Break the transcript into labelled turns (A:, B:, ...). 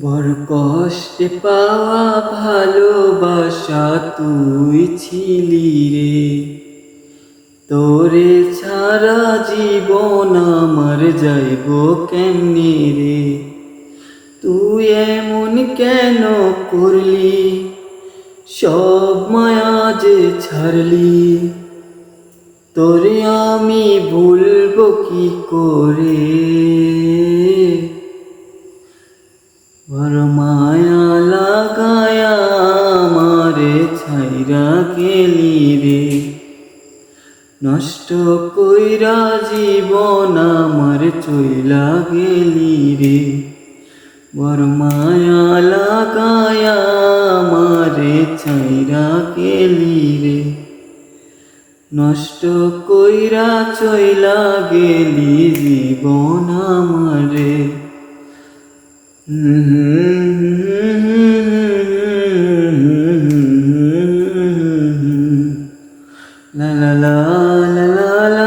A: বড় কষ্টে পাওয়া ভালোবাসা তুই ছিলি রে। তোরে ছাড়া জীবন আমার যাইব কেমনি রে? তুই এমন কেন করলি? সব মায়া যে ছাড়লি। তোরে আমি ভুলবো কি করে? বড় মায়া লাগায়া আমারে ছাইরা গেলি রে। নষ্ট কইরা জীবন আমার চইলা গেলি রে। বড় মায়া লাগায়া আমারে ছাইরা গেলি রে। নষ্ট কইরা চইলা গেলি জীবন আমারে। la la la la la